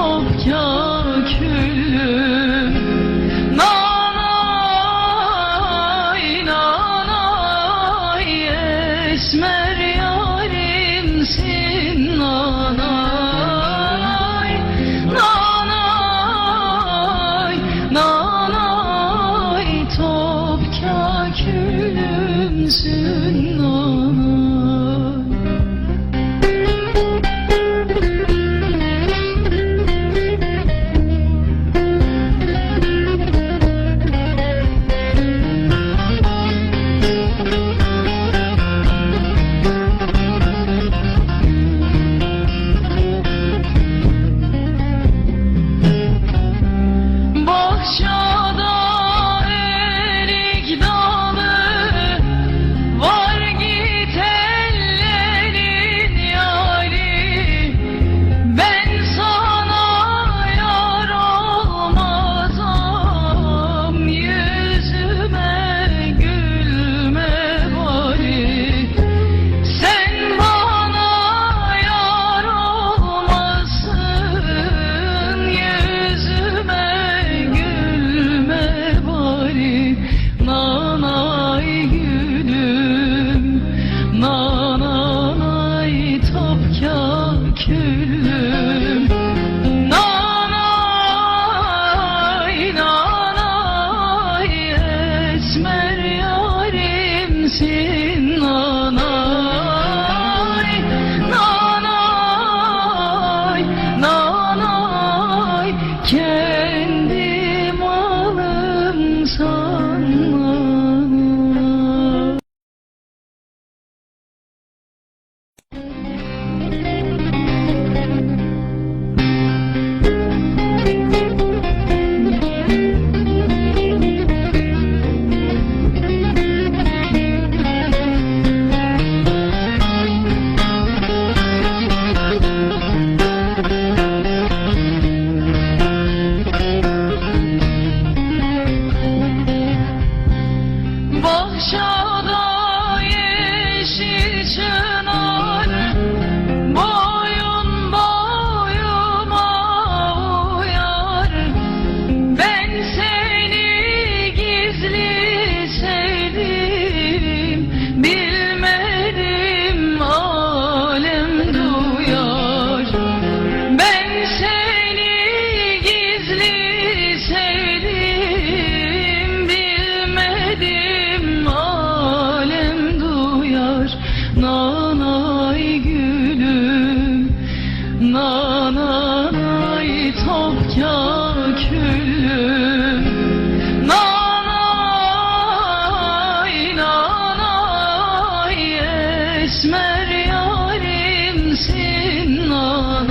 kopya Nana inana esmer 心啊。nananay topka küllü